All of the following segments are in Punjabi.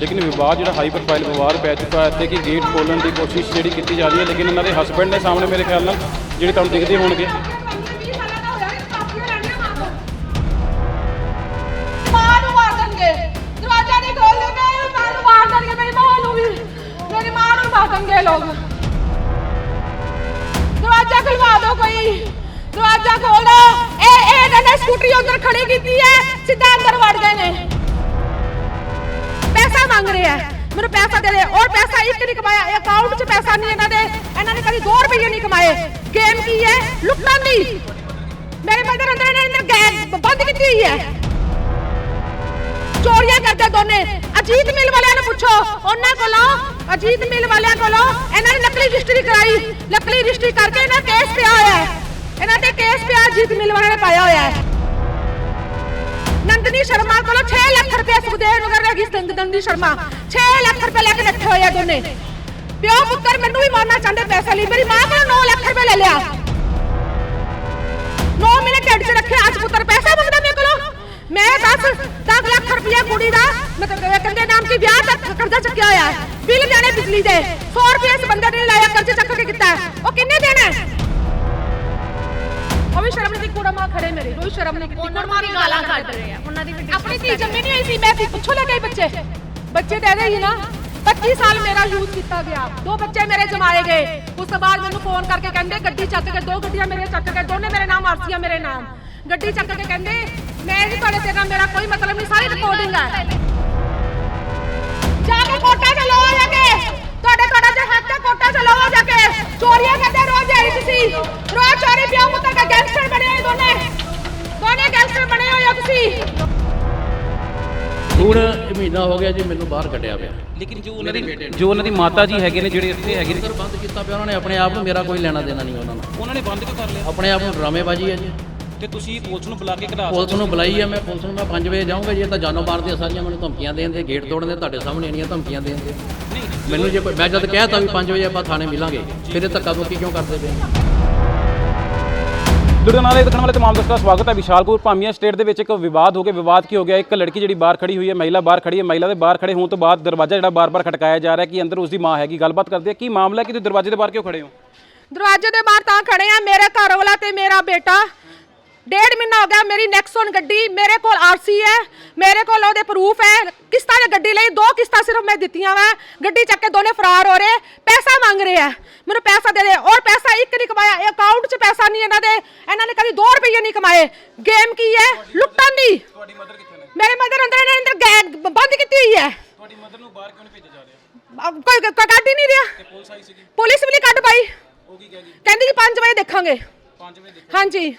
ਲੇਕਿਨ ਵਿਵਾਦ ਜਿਹੜਾ ਹਾਈ ਪ੍ਰੋਫਾਈਲ ਵਿਵਾਦ ਪੈ ਚੁੱਕਾ ਹੈ ਤੇ ਕਿ ਗੇਟ ਖੋਲਣ ਦੀ ਕੋਸ਼ਿਸ਼ ਜਿਹੜੀ ਕੀਤੀ ਜਾ ਰਹੀ ਹੈ, ਲੇਕਿਨ ਇਹਨਾਂ ਦੇ ਹਸਬੰਡ ਨੇ ਸਾਹਮਣੇ ਮੇਰੇ ਖਿਆਲ ਨਾਲ ਜਿਹੜੇ ਤੁਹਾਨੂੰ ਦਿਖਦੇ ਹੋਣਗੇ। ਮਾਂ ਨੂੰ ਮਾਰ ਦੇਣਗੇ। ਦਰਵਾਜ਼ਾ ਨਹੀਂ ਖੋਲਦੇ ਮੇਰੀ ਮਾਂ ਨੂੰ ਮਾਰ ਦੇਣਗੇ, ਮੇਰੀ ਮਾਂ ਨੂੰ ਵੀ। ਮੇਰੀ ਮਾਂ ਨੂੰ ਮਾਰ ਪੈਸਾ ਮੰਗ ਰਿਹਾ ਹੈ। ਮੈਨੂੰ ਪੈਸਾ ਦੇ ਦੇ। ਔਰ ਪੈਸਾ ਇੱਕ ਨਹੀਂ ਕਮਾਇਆ। ਅਕਾਊਂਟ 'ਚ ਪੈਸਾ ਨਹੀਂ ਇਹਨਾਂ ਦੇ। ਇਹਨਾਂ ਨੇ ਕਦੀ 2 ਰੁਪਏ ਨਹੀਂ ਕਮਾਏ। ਗੇਮ ਕੀ ਹੈ? ਲੁੱਟਣ ਦੀ। ਮੇਰੇ ਮਦਰ ਅੰਦਰ ਇਹਨਾਂ ਨੇ ਗੈਸ ਬੰਦ ਕੀਤੀ ਹੋਈ ਹੈ। ਚੋਰੀਆਂ ਕਰਦੇ ਦੋਨੇ। ਅਜੀਤ ਮਿਲ ਵਾਲਿਆਂ ਨੂੰ ਪੁੱਛੋ। ਉਹਨਾਂ ਕੋਲੋਂ, ਅਜੀਤ ਮਿਲ ਵਾਲਿਆਂ ਕੋਲੋਂ ਇਹਨਾਂ ਨੇ ਨਕਲੀ ਰਜਿਸਟਰੀ ਕਰਾਈ। ਨਕਲੀ ਰਜਿਸਟਰੀ ਕਰਕੇ ਇਹਨਾਂ ਕੇਸ ਪਿਆ ਹੋਇਆ ਹੈ। ਇਹਨਾਂ ਤੇ ਕੇਸ ਪਿਆ, ਅਜੀਤ ਮਿਲ ਵਾਲਿਆਂ ਨੇ ਪਾਇਆ ਹੋਇਆ ਹੈ। ਨੰਦਨੀ ਸ਼ਰਮਾ ਕੋਲੋਂ 6 ਲੱਖ ਰੁਪਏ ਸੁਖਦੇਵ ਨਗਰ ਰਹਿ ਗਈ ਨੰਦਨੀ ਸ਼ਰਮਾ 6 ਲੱਖ ਰੁਪਏ ਲੈ ਕੇ ਰੱਖੇ ਹੋਏ ਆ ਦੋਨੇ ਪਿਓ ਪੁੱਤਰ ਮੈਨੂੰ ਵੀ ਮਾਰਨਾ ਚਾਹੁੰਦੇ ਪੈਸੇ ਲਈ ਮੇਰੀ ਮਾਂ ਕੋਲੋਂ 9 ਲੱਖ ਰੁਪਏ ਲੈ ਲਿਆ 9 ਮਹੀਨੇ ਢਿੱਡ 'ਚ ਰੱਖਿਆ ਅੱਜ ਪੁੱਤਰ ਪੈਸਾ ਮੰਗਦਾ ਮੇਰੇ ਕੋਲੋਂ ਮੈਂ 10 10 ਲੱਖ ਰੁਪਏ ਕੁੜੀ ਦਾ ਮਤਲਬ ਕੰਦੇ ਨਾਮ ਕੀ ਵਿਆਹ ਦਾ ਕਰਜ਼ਾ ਚੱਕਿਆ ਹੋਇਆ ਬਿੱਲ ਦੇਣੇ ਬਿਜਲੀ ਦੇ 100 ਰੁਪਏ ਇਸ ਬੰਦੇ ਨੇ ਲਾਇਆ ਕਰਜ਼ੇ ਚੱਕ ਕੇ ਕੀਤਾ ਉਹ ਕਿੰਨੇ ਦੇਣਾ ਉਹ ਵੀ ਸ਼ਰਮ ਨਹੀਂ ਦੀ ਕੁੜਾ ਮਾਂ ਖੜੇ ਮੇਰੇ। ਕੋਈ ਸ਼ਰਮ ਨਹੀਂ ਕੀਤੀ ਨੂੰ ਵੀ ਗਾਲਾਂ ਕੱਢ ਰਹੇ ਆ। ਉਹਨਾਂ ਦੀ ਵੀ ਆਪਣੀ ਧੀ ਜੰਮੀ ਨਹੀਂ ਹੋਈ ਸੀ ਮੈਂ ਸੀ ਪੁੱਛੋ ਲੈ ਗਏ ਬੱਚੇ। ਬੱਚੇ ਦੇ ਦੇ ਹੀ ਨਾ। 25 ਸਾਲ ਮੇਰਾ ਯੂਜ਼ ਕੀਤਾ ਗਿਆ। ਦੋ ਬੱਚੇ ਮੇਰੇ ਜਮਾਏ ਗਏ। ਉਸ ਤੋਂ ਬਾਅਦ ਮੈਨੂੰ ਫੋਨ ਕਰਕੇ ਕਹਿੰਦੇ ਗੱਡੀ ਚੱਕ ਕੇ ਦੋ ਗੱਡੀਆਂ ਮੇਰੇ ਚੱਕ ਕੇ ਦੋਨੇ ਮੇਰੇ ਨਾਮ ਆਰਸੀਆ ਮੇਰੇ ਨਾਮ। ਗੱਡੀ ਚੱਕ ਕੇ ਕਹਿੰਦੇ ਮੈਂ ਨਹੀਂ ਤੁਹਾਡੇ ਤੇ ਮੇਰਾ ਕੋਈ ਮਤਲਬ ਨਹੀਂ ਸਾਰੀ ਰਿਕਾਰਡਿੰਗ ਹੈ ਜੇ ਹੱਥ ਤੇ ਕੋਟਾ ਚ ਲਓ ਜਾ ਕੇ। ਚੋਰੀਆਂ ਕਰਦੇ ਰੋਜ਼ ਜਾਈ ਤੁਸੀਂ। ਰੋਜ਼ ਚੋਰੀ ਪਿਓ ਪੁੱਤਰ ਦਾ ਗੈਂਗਸਟਰ ਬਣੇ ਹੋਏ ਦੋਨੇ। ਦੋਨੇ ਗੈਂਗਸਟਰ ਬਣੇ ਹੋਏ ਹੋ ਤੁਸੀਂ। ਹੁਣ ਇਹ ਮਹੀਨਾ ਹੋ ਗਿਆ ਜੀ ਮੈਨੂੰ ਬਾਹਰ ਕੱਢਿਆ ਪਿਆ। ਲੇਕਿਨ ਜੋ ਉਹਨਾਂ ਦੀ ਜੋ ਉਹਨਾਂ ਦੀ ਮਾਤਾ ਜੀ ਹੈਗੇ ਨੇ ਜਿਹੜੇ ਇੱਥੇ ਹੈਗੇ ਨੇ। ਬੰਦ ਕੀਤਾ ਪਿਆ ਉਹਨਾਂ ਨੇ ਆਪਣੇ ਆਪ ਨੂੰ ਮੇਰਾ ਕੋਈ ਲੈਣਾ ਦੇਣਾ ਨਹੀਂ ਉਹਨਾਂ ਨਾਲ ਉਹਨਾਂ ਨੇ ਬੰਦ ਕਿਉਂ ਕਰ ਲਿਆ? ਆਪਣੇ ਆਪ ਨੂੰ ਡਰਾਮੇਬਾਜ਼ੀ ਹੈ ਜੀ। ਤੇ ਤੁਸੀਂ ਪੁਲਿਸ ਨੂੰ ਬੁਲਾ ਕੇ ਕਢਾ ਪੁਲਿਸ ਨੂੰ ਬੁਲਾਈ ਹੈ ਮੈਂ ਪੁਲਿਸ ਨੂੰ ਮੈਂ 5 ਵਜੇ ਜਾਊਂਗਾ ਜੀ ਇਹ ਤਾਂ ਜਾਨੋਂ ਮਾਰ ਦੀਆਂ ਸਾਰੀਆਂ ਮੈਨੂੰ ਧਮਕੀਆਂ ਦੇਣ ਦੇ ਗੇਟ ਤੋੜਨ ਦੇ ਤੁਹਾਡੇ ਸਾਹਮਣੇ ਇੰਨੀਆਂ ਧਮਕੀਆਂ ਦੇਣ ਦੇ। ਮੈਨੂੰ ਜੇ ਕੋਈ ਮੈਂ ਜਦ ਕਹਿਤਾ ਵੀ 5 ਵਜੇ ਆਪਾਂ ਥਾਣੇ ਮਿਲਾਂਗੇ ਫਿਰ ਇਹ ਧੱਕਾ ਮੁੱਕੀ ਕਿਉਂ ਕਰਦੇ ਪਏ ਲੁਧਿਆਣਾ ਦੇ ਦੇਖਣ ਵਾਲੇ ਤਮਾਮ ਦਰਸ਼ਕਾਂ ਦਾ ਸਵਾਗਤ ਹੈ ਵਿਸ਼ਾਲਪੁਰ ਭਾਮੀਆਂ ਸਟੇਟ ਦੇ ਵਿੱਚ ਇੱਕ ਵਿਵਾਦ ਹੋ ਗਿਆ ਵਿਵਾਦ ਕੀ ਹੋ ਗਿਆ? ਇੱਕ ਲੜਕੀ ਜਿਹੜੀ ਬਾਹਰ ਖੜੀ ਹੋਈ ਹੈ ਮਹਿਲਾ ਬਾਹਰ ਖੜੀ ਹੈ ਮਹਿਲਾ ਦੇ ਬਾਹਰ ਖੜੇ ਹੋਣ ਤੋਂ ਬਾਅਦ ਦਰਵਾਜ਼ਾ ਜਿਹੜਾ ਬਾਰ-ਬਾਰ ਖਟਕਾਇਆ ਜਾ ਰਿਹਾ ਕਿ ਅੰਦਰ ਉਸ ਦੀ ਮਾਂ ਹੈਗੀ? ਗੱਲਬਾਤ ਕਰਦੇ ਆ ਕੀ ਮਾਮਲਾ ਹੈ? ਕਿ ਤੁਸੀਂ ਦਰਵਾਜ਼ੇ ਦੇ ਬਾਹਰ ਕਿਉਂ ਖੜੇ ਹੋ? ਦਰਵਾਜ਼ੇ ਦੇ ਬਾਹਰ ਤਾਂ ਖੜੇ ਆ ਮੇਰੇ ਘਰ ਵਾਲਾ ਤੇ ਮੇਰਾ ਬੇਟਾ। ਡੇਢ ਮਹੀਨਾ ਹੋ ਗਿਆ ਮੇਰੀ ਨੈਕਸਨ ਗੱਡੀ ਮੇਰੇ ਕੋਲ ਆਰਸੀ ਹੈ ਮੇਰੇ ਕੋਲ ਉਹਦੇ ਪ੍ਰੂਫ ਹੈ। ਕਿਸ਼ਤਾਂ ਦੀ ਗੱਡੀ ਲਈ ਦੋ ਕਿਸ਼ਤਾਂ ਸਿਰਫ ਮੈਂ ਦਿੱਤੀਆਂ ਵਾ। ਗੱਡੀ ਚੱਕ ਕੇ ਦੋਨੇ ਫਰਾਰ ਹੋ ਰਹੇ ਪੈਸਾ ਮੰਗ ਰਹੇ ਆ। ਮੈਨੂੰ ਪੈਸਾ ਦੇ ਦੇ ਔਰ ਪੈਸਾ ਇੱਕ ਨਹੀਂ ਕਮਾਇਆ ਅਕਾਊਂਟ 'ਚ ਪੈਸਾ ਨਹੀਂ ਇਹਨਾਂ ਦੇ। ਇਹਨਾਂ ਨੇ ਕਦੀ 2 ਰੁਪਏ ਨਹੀਂ ਕਮਾਏ। ਗੇਮ ਕੀ ਹੈ? ਲੁੱਟਣ ਦੀ। ਤੁਹਾਡੀ ਮਦਰ ਕਿੱਥੇ ਨੇ? ਮੇਰੇ ਮਦਰ ਅੰਦਰ ਇਹਨਾਂ ਨੇ ਅੰਦਰ ਗੈਗ ਬੰਦ ਕੀਤੀ ਹੋਈ ਹੈ। ਤੁਹਾਡੀ ਮਦਰ ਨੂੰ ਬਾਹਰ ਕਿਉਂ ਨਹੀਂ ਭੇਜਿਆ ਜਾ ਰਿਹਾ? ਕੋਈ ਕੱਢ ਹੀ ਨਹੀਂ ਰਿਹਾ। ਤੇ ਪੁਲਿਸ ਆਈ ਸੀਗੀ? ਪੁਲਿਸ ਵੀ ਨਹੀਂ ਕੱਢ ਪਾਈ। ਉਹ ਕੀ ਕਹਿ ਗਈ? ਕਹਿੰਦੀ ਜੀ 5 ਵਜੇ ਦੇਖਾਂਗੇ। 5 ਵਜੇ ਹਾਂਜੀ।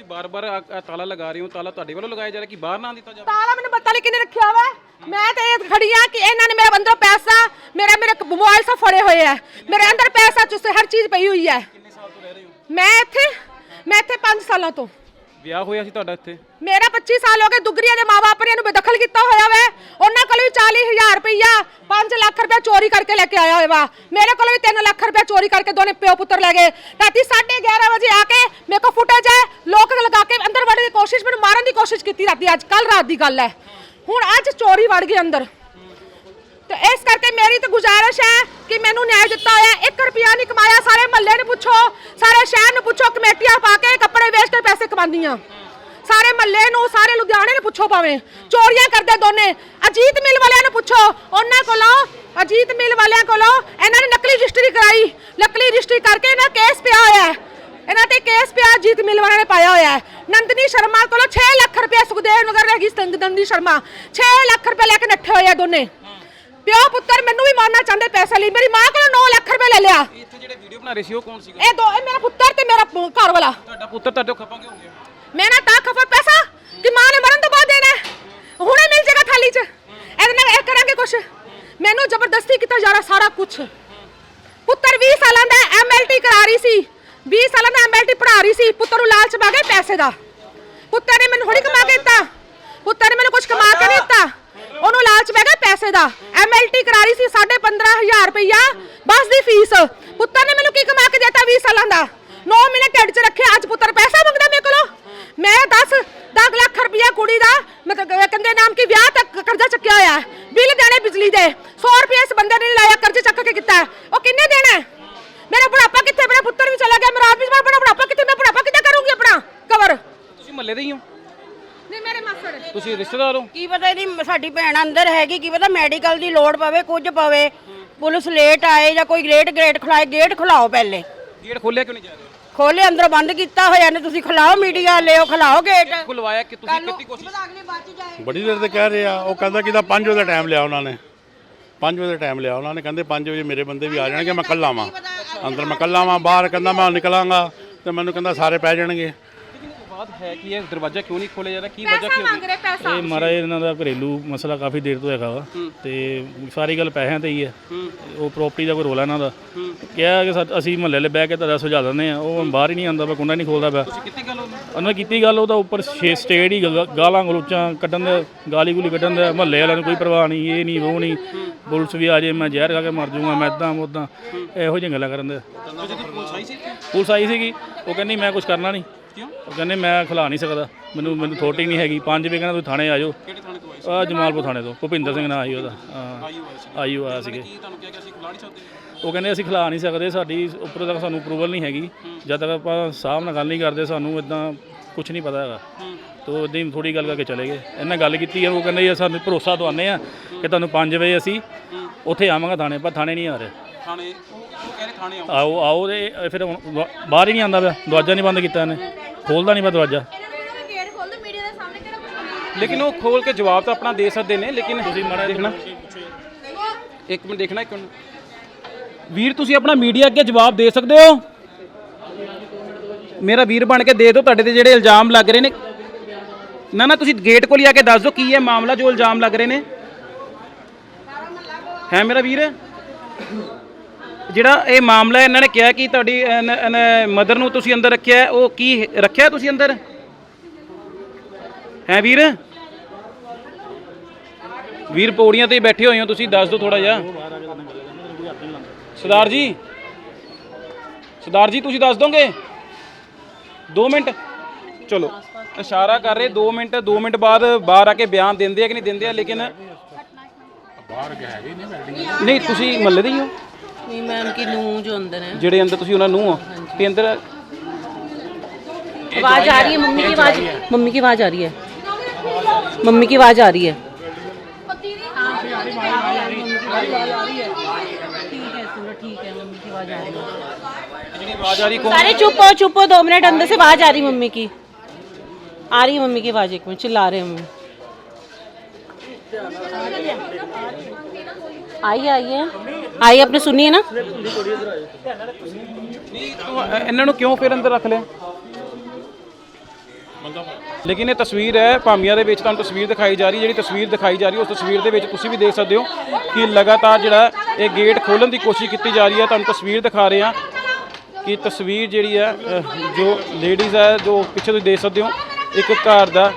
ਤੁਸੀਂ ਬਾਰ-ਬਾਰ ਤਾਲਾ ਲਗਾ ਰਹੇ ਹੋ ਤਾਲਾ ਤੁਹਾਡੇ ਵੱਲੋਂ ਲਗਾਇਆ ਜਾ ਰਿਹਾ ਕਿ ਬਾਹਰ ਨਾ ਦਿੱਤਾ ਜਾਵੇ? ਤਾਲਾ ਮੈਨੂੰ ਪਤਾ ਨਹੀਂ ਕਿਨੇ ਰੱਖਿਆ ਵਾ। ਮੈਂ ਤੇ ਇਹ ਖੜੀ ਆ ਕਿ ਇਹਨਾਂ ਨੇ ਮੇਰੇ ਅੰਦਰੋਂ ਪੈਸਾ ਮੇਰਾ ਮੇਰੇ ਮੋਬਾਈਲ ਸਭ ਫੜੇ ਹੋਏ ਆ। ਮੇਰੇ ਅੰਦਰ ਪੈਸਾ ਚੁੱਸੇ ਹਰ ਚੀਜ਼ ਪਈ ਹੋਈ ਹੈ ਕਿੰਨੇ ਸਾਲ ਤੋਂ ਰਹਿ ਰਹੇ ਹੋ? ਮੈਂ ਇੱਥੇ ਮੈਂ ਇੱਥੇ 5 ਸਾਲਾਂ ਤੋਂ। ਵਿਆਹ ਹੋਇਆ ਸੀ ਤੁਹਾਡਾ ਇੱਥੇ? ਮੇਰਾ 25 ਸਾਲ ਹੋ ਗਏ ਦੁਗਰੀਆਂ ਦੇ ਮਾਪੇ ਨੂੰ ਬੇਦਖਲ ਕੀਤਾ ਹੋਇਆ ਵਾ। ਉਹਨਾਂ ਕੋਲ ਵੀ 40000 ਰੁਪਇਆ 5 ਲੱਖ ਰੁਪਇਆ ਚੋਰੀ ਕਰਕੇ ਲੈ ਕੇ ਆਇਆ ਹੋਇਆ ਵਾ। ਮੇਰੇ ਕੋਲ ਵੀ 3 ਲੱਖ ਰੁਪਇਆ ਚੋਰੀ ਕਰਕੇ ਦੋਨੇ ਪਿਓ ਪੁੱਤਰ ਲੈ ਗਏ। ਰਾਤੀ 11:30 ਵਜੇ ਆ ਕੇ ਮੇਰੇ ਕੋਲ ਫੁਟੇਜ ਹੈ। ਲੋਕ ਲਗਾ ਕੇ ਅੰਦਰ ਵੜਨ ਦੀ ਕੋਸ਼ਿਸ਼, ਮੈਨੂੰ ਮਾਰਨ ਦੀ ਕੋਸ਼ਿਸ਼ ਕੀਤੀ ਰਾਤੀ, ਅੱਜ ਕੱਲ ਰਾਤ ਦੀ ਗੱਲ ਹੈ। ਹੁਣ ਅੱਜ ਚੋਰੀ ਵੜ ਗਈ ਅੰਦਰ। ਤੇ ਇਸ ਕਰਕੇ ਮੇਰੀ ਤਾਂ ਗੁਜ਼ਾਰਿਸ਼ ਹੈ ਕਿ ਮੈਨੂੰ ਨਿਆਂ ਦਿੱਤਾ ਹੋਇਆ 1 ਰੁਪਿਆ ਨਹੀਂ ਕਮਾਇਆ, ਸਾਰੇ ਮਹੱਲੇ ਨੂੰ ਪੁੱਛੋ, ਸਾਰੇ ਸ਼ਹਿਰ ਨੂੰ ਪੁੱਛੋ, ਕਮੇਟੀਆਂ ਪਾ ਕੇ ਕੱਪੜੇ ਵੇਚ ਕੇ ਪੈਸੇ ਕਮਾਉਂਦੀਆਂ ਸਾਰੇ ਮਹੱਲੇ ਨੂੰ, ਸਾਰੇ ਲੁਧਿਆਣੇ ਨੂੰ ਪੁੱਛੋ ਭਾਵੇਂ। ਚੋਰੀਆਂ ਕਰਦੇ ਦੋਨੇ। ਅਜੀਤ ਮਿਲ ਵਾਲਿਆਂ ਨੂੰ ਪੁੱਛੋ, ਉਹਨਾਂ ਕੋਲੋਂ, ਅਜੀਤ ਮਿਲ ਵਾਲਿਆਂ ਕੋਲੋਂ ਇਹਨਾਂ ਨੇ ਨਕਲੀ ਰਜਿਸਟਰੀ ਕਰਾਈ। ਨਕਲੀ ਰਜਿਸਟਰੀ ਕਰਕੇ ਇਹਨਾਂ ਕੇਸ ਪਿਆ ਹੋਇਆ ਹੈ। ਇਹਨਾਂ ਤੇ ਕੇਸ ਪਿਆ, ਅਜੀਤ ਮਿਲ ਵਾਲਿਆਂ ਨੇ ਪਾਇਆ ਹੋਇਆ ਹੈ। ਨੰਦਨੀ ਸ਼ਰਮਾ ਕੋਲੋਂ 6 ਲੱਖ ਰੁਪਏ ਸੁਖਦੇਵ ਨਗਰ ਰਹਿ ਗਈ ਨੰਦਨੀ ਸ਼ਰਮਾ। 6 ਲੱਖ ਰੁਪਏ ਲੈ ਕੇ ਨੱਠੇ ਹੋਏ ਆ ਦੋਨੇ। ਪਿਓ ਪੁੱਤਰ ਮੈਨੂੰ ਵੀ ਮਾਰਨਾ ਚਾਹੁੰਦੇ ਪੈਸੇ ਲਈ। ਮੇਰੀ ਮਾਂ ਕੋਲੋਂ 9 ਲੱਖ ਰੁਪਏ ਲੈ ਲਿਆ। ਇੱਥੇ ਜਿਹੜੇ ਵੀਡੀਓ ਬਣਾ ਰਹੇ ਸੀ ਉਹ ਕੌਣ ਸੀਗਾ? ਇਹ ਦੋ ਇਹ ਮੇਰਾ ਪੁੱਤਰ ਤੇ ਮੇਰਾ ਪ- ਘਰ ਵਾਲਾ। ਤੁਹਾਡਾ ਪੁੱਤਰ ਤੁਹਾਡੇ ਖਪਾ ਕਿਉਂ ਗਿਆ? ਮੈਂ ਨਾ ਤਾਂ ਖਫਾ ਪੈਸਾ ਕਿ ਮਾਂ ਨੇ ਮਰਨ ਤੋਂ ਬਾਅਦ ਦੇਣਾ। ਹੈ। ਹੁਣੇ ਮਿਲ ਜਾਏਗਾ ਥਾਲੀ 'ਚ। ਇਹਦੇ ਨਾਲ ਇਹ ਕਰਾਂਗੇ ਕੁਛ। ਮੈਨੂੰ ਜ਼ਬਰਦਸਤੀ ਕੀਤਾ ਜਾ ਰਿਹਾ ਸਾਰਾ ਕੁਛ। ਪੁੱਤਰ 20 ਸਾਲਾਂ ਦਾ ਐਮਐਲਟੀ ਕਰਾ ਰਹੀ ਸੀ। 20 ਸਾਲਾਂ ਦਾ ਐਮਐਲਟੀ ਪੜ੍ਹਾ ਰਹੀ ਸੀ। ਪੁੱਤਰ ਨੂੰ ਲਾਲਚ ਪਾ ਕੇ ਪੈਸੇ ਦਾ। ਪੁੱਤਰ ਨੇ ਮੈਨੂੰ ਹੁਣੀ ਕਮਾ ਕੇ ਦਿੱਤਾ। ਪੁੱਤਰ ਨੇ ਮੈਨੂੰ ਕੁਝ ਕਮਾ ਕੇ ਨਹੀਂ ਦਿੱਤਾ। ਉਹਨੂੰ ਲਾਲਚ ਪੈ ਗਿਆ ਪੈਸੇ ਦਾ। ਐਮਐਲਟੀ ਕਰਾ ਰਹੀ ਸੀ 15000 ਰੁਪਇਆ ਬੱਸ ਦੀ ਫੀਸ। ਪੁੱਤਰ ਨੇ ਮੈਨੂੰ ਕੀ ਕਮਾ ਕੇ ਦਿੱਤਾ 20 ਸਾਲਾਂ ਦਾ? 9 ਮਹੀਨੇ ਢਿੱਡ 'ਚ ਰੱਖੇ ਅੱਜ ਪੁੱਤਰ ਪੈਸਾ ਮੰਗਦਾ ਮੇਰੇ ਕੋਲੋਂ? ਮੈਂ 10 10 ਲੱਖ ਰੁਪਇਆ ਕੁੜੀ ਦਾ ਮਤਲਬ ਕਿ ਨਾਮ ਕੀ ਵਿਆਹ ਤੱਕ ਕਰਜ਼ਾ ਚੱਕਿਆ ਹੋਇਆ? ਬਿੱਲ ਦੇਣੇ ਬਿਜਲੀ ਦੇ। 100 ਰੁਪਏ ਇਸ ਬੰਦੇ ਨੇ ਲਾਇਆ, ਕਰਜ਼ੇ ਚੱਕ ਕੇ ਕੀਤਾ। ਉਹ ਕਿੰਨੇ ਦੇਣਾ? ਮੇਰਾ ਬੁਢਾਪਾ ਕਿੱਥੇ? ਮੇਰਾ ਪੁੱਤਰ ਵੀ ਚਲਾ ਗਿਆ, ਮੇਰਾ ਆਦਮੀ ਮੈਂ ਬੁਢਾਪਾ ਕਿੱਥੇ? ਮੈਂ ਬੁਢਾਪਾ ਕਿੱਦਾਂ ਕਰੂੰਗੀ ਆਪਣਾ? ਕਵਰ। ਤੁਸੀਂ ਮਹੱਲੇ ਦੇ ਹੀ ਹੋ? ਤੁਸੀਂ ਰਿਸ਼ਤੇਦਾਰ ਹੋ? ਕੀ ਪਤਾ ਇਹਦੀ ਸਾਡੀ ਭੈਣ ਅੰਦਰ ਹੈਗੀ ਕੀ ਪਤਾ ਮੈਡੀਕਲ ਦੀ ਲੋੜ ਪਵੇ ਕੁਝ ਪਵੇ। ਪੁਲਿਸ ਲੇਟ ਆਏ ਜਾਂ ਕੋਈ ਲੇਟ ਗੇਟ ਖੁਲਾਏ ਗੇਟ ਖੁਲਾਓ ਪਹਿਲੇ। ਗੇਟ ਖੋਲਿਆ ਕਿਉਂ ਨਹੀਂ ਜਾ ਰਹੇ? ਖੋਲੇ ਅੰਦਰ ਬੰਦ ਕੀਤਾ ਹੋਇਆ ਨੇ ਤੁਸੀਂ ਖੁਲਾਓ ਮੀਡੀਆ ਲਿਓ ਖੁਲਾਓ ਗੇਟ ਖੁਲਵਾਇਆ ਕਿ ਤੁਸੀਂ ਕੀਤੀ ਕੋਸ਼ਿਸ਼? ਅਗਲੇ ਬਚ ਜਾਏ ਬੜੀ ਦੇਰ ਤੇ ਕਹਿ ਰਹੇ ਆ ਉਹ ਕਹਿੰਦਾ ਕਿ ਦਾ 5 ਵਜੇ ਦਾ ਟਾਈਮ ਲਿਆ ਉਹਨਾਂ ਨੇ। 5 ਵਜੇ ਦਾ ਟਾਈਮ ਲਿਆ ਉਹਨਾਂ ਨੇ ਕਹਿੰਦੇ 5 ਵਜੇ ਮੇਰੇ ਬੰਦੇ ਵੀ ਆ ਜਾਣਗੇ ਮੈਂ ਕੱਲਾ ਵਾਂ ਅੰਦਰ ਮੈਂ ਕੱਲਾ ਵਾਂ ਬਾਹਰ ਕਹਿੰਦਾ ਮੈਂ ਨਿਕਲਾਂਗਾ ਤੇ ਮੈਨੂੰ ਕਹਿੰਦਾ ਸਾਰੇ ਪੈ ਜਾਣਗੇ। ਬਾਤ ਹੈ ਕਿ ਇਹ ਦਰਵਾਜ਼ਾ ਕਿਉਂ ਨਹੀਂ ਖੋਲਿਆ ਜਾ ਰਿਹਾ? ਕੀ ਵਜ੍ਹਾ ਪੈਸਾ ਕੀ ਮੰਗ ਰਹੇ ਪੈਸਾ। ਇਹ ਮਹਾਰਾਜ ਇਹਨਾਂ ਦਾ ਘਰੇਲੂ ਮਸਲਾ ਕਾਫੀ ਦੇਰ ਤੋਂ ਹੈਗਾ ਵਾ ਤੇ ਸਾਰੀ ਗੱਲ ਪੈਸਿਆਂ ਤੇ ਹੀ ਹੈ। ਉਹ ਪ੍ਰਾਪਰਟੀ ਦਾ ਕੋਈ ਰੋਲਾ ਇਹਨਾਂ ਦਾ। ਕਿਹਾ ਕਿ ਸਾ- ਅਸੀਂ ਮਹੱਲੇ ਵਾਲੇ ਬਹਿ ਕੇ ਤੁਹਾਡਾ ਸੁਝਾ ਦਿੰਦੇ ਆ ਉਹ ਬਾਹਰ ਹੀ ਨਹੀਂ ਆਉਂਦਾ ਵਾ ਕੁੰਡਾ ਨਹੀਂ ਖੋਲਦਾ ਪਿਆ। ਕਿੱਥੇ ਗੱਲ ਹੋਣੀ ਉਹਨਾਂ ਕੀਤੀ ਗੱਲ ਉਹਦਾ ਉੱਪਰ ਛੇ ਸਟੇਟ ਹੀ ਗਾ- ਗਾਲਾਂ ਗਲੋਚਾਂ ਕੱਢਣ ਦੇ ਗਾਲੀ ਗੁਲੀ ਕੱਢਣ ਦੇ ਮਹੱਲੇ ਵਾਲਿਆਂ ਨੂੰ ਕੋਈ ਪਰਵਾਹ ਨਹੀਂ ਇਹ ਨਹੀਂ ਉਹ ਨਹੀਂ। ਪੁਲਿਸ ਵੀ ਆ ਜੇ ਮੈਂ ਜ਼ਹਿਰ ਖਾ ਕੇ ਮਰ ਜਾਊਂਗਾ ਮੈਂ ਇਦਾਂ ਉਦਾਂ ਇਹੋ ਜਿਹੀਆਂ ਗੱਲਾਂ ਕਰਨ ਦੇ। ਪੁਲਿਸ ਆਈ ਸੀਗੀ ਉਹ ਕਹਿੰਦੀ ਮੈਂ ਕੁਝ ਕਰਨਾ ਨਹੀਂ। ਕਿਉਂ? ਉਹ ਕਹਿੰਦੇ ਮੈਂ ਖਿਲਾ ਨਹੀਂ ਸਕਦਾ। ਮੈਨੂੰ ਮੈਨੂੰ ਥੋਟੀ ਨਹੀਂ ਹੈਗੀ। ਪੰਜ ਵਜੇ ਕਹਿੰਦਾ ਤੁਸੀਂ ਥਾਣੇ ਆ ਜਾਓ। ਕਿਹੜੇ ਥਾਣੇ ਤੋਂ ਆਏ ਆ ਜਮਾਲਪੁਰ ਥਾਣੇ ਤੋਂ। ਭੁਪਿੰਦਰ ਸਿੰਘ ਨਾਂ ਆਈ ਉਹਦਾ। ਹਾਂ। ਆਈਓ ਆਇਆ ਸੀਗੇ। ਕੀ ਤੁਹਾਨੂੰ ਕਿਹਾ ਕਿ ਅਸੀਂ ਖੁਲਾ ਨਹੀਂ ਸਕਦੇ? ਉਹ ਕਹਿੰਦੇ ਅਸੀਂ ਖਿਲਾ ਨਹੀਂ ਸਕਦੇ। ਸਾਡੀ ਉੱਪਰੋਂ ਤੱਕ ਸਾਨੂੰ ਅਪਰੂਵਲ ਨਹੀਂ ਹੈਗੀ। ਜਦ ਤੱਕ ਆਪਾਂ ਸਾਹਿਬ ਨਾਲ ਗੱਲ ਨਹੀਂ ਕਰਦੇ ਸਾਨੂੰ ਇਦਾਂ ਕੁਝ ਨਹੀਂ ਪਤਾ ਹੈਗਾ। ਤੋ ਇਦਾਂ ਹੀ ਥੋੜੀ ਗੱਲ ਕਰਕੇ ਚਲੇ ਗਏ। ਇਹਨਾਂ ਗੱਲ ਕੀਤੀ ਹੈ। ਉਹ ਕਹਿੰਦੇ ਜੀ ਸਾਨੂੰ ਭਰੋਸਾ ਦਵਾਉਂਦੇ ਆ ਕਿ ਤੁਹਾਨੂੰ 5 ਵਜੇ ਅਸੀਂ ਉੱਥੇ ਆਵਾਂਗੇ ਥਾਣੇ। ਪਰ ਥਾਣੇ ਨਹੀਂ ਆ ਰਹੇ। ਥਾਣੇ ਥਾਣੇ ਆਓ। ਆਓ ਆਓ ਤੇ ਇਹ ਫਿਰ ਹੁਣ ਬ- ਬਾਹਰ ਹੀ ਨਹੀਂ ਆਉਂਦਾ ਪਿਆ। ਦਰਵਾਜ਼ਾ ਨਹੀਂ ਬੰਦ ਕੀਤਾ ਇਹਨੇ। ਖੋਲਦਾ ਨਹੀਂ ਪਿਆ ਦਰਵਾਜ਼ਾ। ਗੇਟ ਖੋਲ ਦੋ ਮੀਡੀਆ ਦੇ ਸਾਹਮਣੇ ਕਿਹੜਾ ਕੁਝ ਲੇਕਿਨ ਉਹ ਖੋਲ ਕੇ ਜਵਾਬ ਤਾਂ ਆਪਣਾ ਦੇ ਸਕਦੇ ਨੇ ਲੇਕਿਨ ਤੁਸੀਂ ਮਾੜਾ ਦੇਖਣਾ। ਇੱਕ ਮਿੰਟ ਦੇਖਣਾ ਇੱਕ ਮਿੰਟ। ਵੀਰ ਤੁਸੀਂ ਆਪਣਾ ਮੀਡੀਆ ਅੱਗੇ ਜਵਾਬ ਦੇ ਸਕਦੇ ਹੋ? ਮੇਰਾ ਵੀਰ ਬਣ ਕੇ ਦੇ ਦਿਓ ਤੁਹਾਡੇ ਤੇ ਜਿਹੜੇ ਇਲਜ਼ਾਮ ਲੱਗ ਰਹੇ ਨੇ। ਨਾ ਨਾ ਤੁਸੀਂ ਗੇਟ ਕੋਲ ਹੀ ਆ ਕੇ ਦੱਸ ਦਿਓ ਕੀ ਹੈ ਮਾਮਲਾ ਜੋ ਇਲਜ਼ਾਮ ਲੱਗ ਰਹੇ ਨੇ। ਹੈ ਮੇਰਾ ਵੀਰ? ਜਿਹੜਾ ਇਹ ਮਾਮਲਾ ਇਹਨਾਂ ਨੇ ਕਿਹਾ ਕਿ ਤੁਹਾਡੀ ਮਦਰ ਨੂੰ ਤੁਸੀਂ ਅੰਦਰ ਰੱਖਿਆ ਉਹ ਕੀ ਰੱਖਿਆ ਤੁਸੀਂ ਅੰਦਰ? ਹੈ ਵੀਰ? ਵੀਰ ਪੌੜੀਆਂ ਤੇ ਬੈਠੇ ਹੋਏ ਹੋ ਤੁਸੀਂ ਦੱਸ ਦਿਓ ਥੋੜਾ ਜਿਹਾ। ਸਰਦਾਰ ਜੀ ਸਰਦਾਰ ਜੀ ਤੁਸੀਂ ਦੱਸ ਦੋਗੇ? 2 ਮਿੰਟ। ਚਲੋ ਇਸ਼ਾਰਾ ਕਰ ਰਹੇ 2 ਮਿੰਟ 2 ਮਿੰਟ ਬਾਅਦ ਬਾਹਰ ਆ ਕੇ ਬਿਆਨ ਦਿੰਦੇ ਆ ਕਿ ਨਹੀਂ ਦਿੰਦੇ ਆ ਲੇਕਿਨ ਬਾਹਰ ਹੈਗੇ ਨਹੀਂ ਨਹੀਂ ਤੁਸੀਂ ਮੱਲੇ ਦੇ ਹੀ ਹੋ। ਨਹੀਂ ਮੈਂ ਉਨਕੀ ਨੂੰ ਜੋ ਹੈ। ਜਿਹੜੇ ਅੰਦਰ ਤੁਸੀਂ ਉਹਨਾਂ ਨੂੰ ਹੋ ਤੇ ਅੰਦਰ आवाज़ आ रही है मम्मी की आवाज़ मम्मी की आवाज़ आ रही है मम्मी की आवाज़ आ रही है ਜਿਹੜੀ ਆਵਾਜ਼ ਆ ਰਹੀ ਕੌਣ? सारे चुप हो चुप हो दो मिनट अंदर से आवाज़ आ रही मम्मी की आ रही है मम्मी की आवाज़ एक मिनट चिल्ला रहे हैं मम्मी ਆਈ ਆਈਏ। ਆਈ ਆਪਨੇ ਸੁਣੀ ਹੈ ਨਾ? ਇਹਨਾਂ ਨੂੰ ਕਿਉਂ ਫਿਰ ਅੰਦਰ ਰੱਖ ਲਿਆ? ਲੇਕਿਨ ਇਹ ਤਸਵੀਰ ਹੈ, ਭਾਮੀਆਂ ਦੇ ਵਿੱਚ ਤੁਹਾਨੂੰ ਤਸਵੀਰ ਦਿਖਾਈ ਜਾ ਰਹੀ, ਜਿਹੜੀ ਤਸਵੀਰ ਦਿਖਾਈ ਜਾ ਰਹੀ, ਉਸ ਤਸਵੀਰ ਦੇ ਵਿੱਚ ਤੁਸੀਂ ਵੀ ਦੇਖ ਸਕਦੇ ਹੋ ਕਿ ਲਗਾਤਾਰ ਜਿਹੜਾ ਇਹ ਗੇਟ ਖੋਲਣ ਦੀ ਕੋਸ਼ਿਸ਼ ਕੀਤੀ ਜਾ ਰਹੀ ਹੈ। ਤੁਹਾਨੂੰ ਤਸਵੀਰ ਦਿਖਾ ਰਹੇ ਹਾਂ ਕਿ ਤਸਵੀਰ ਜਿਹੜੀ ਹੈ ਜੋ ਲੇਡੀਜ਼ ਹੈ, ਜੋ ਪਿੱਛੇ ਤੁਸੀਂ ਦੇਖ ਸਕਦੇ ਹੋ, ਇੱਕ ਘਰ ਦਾ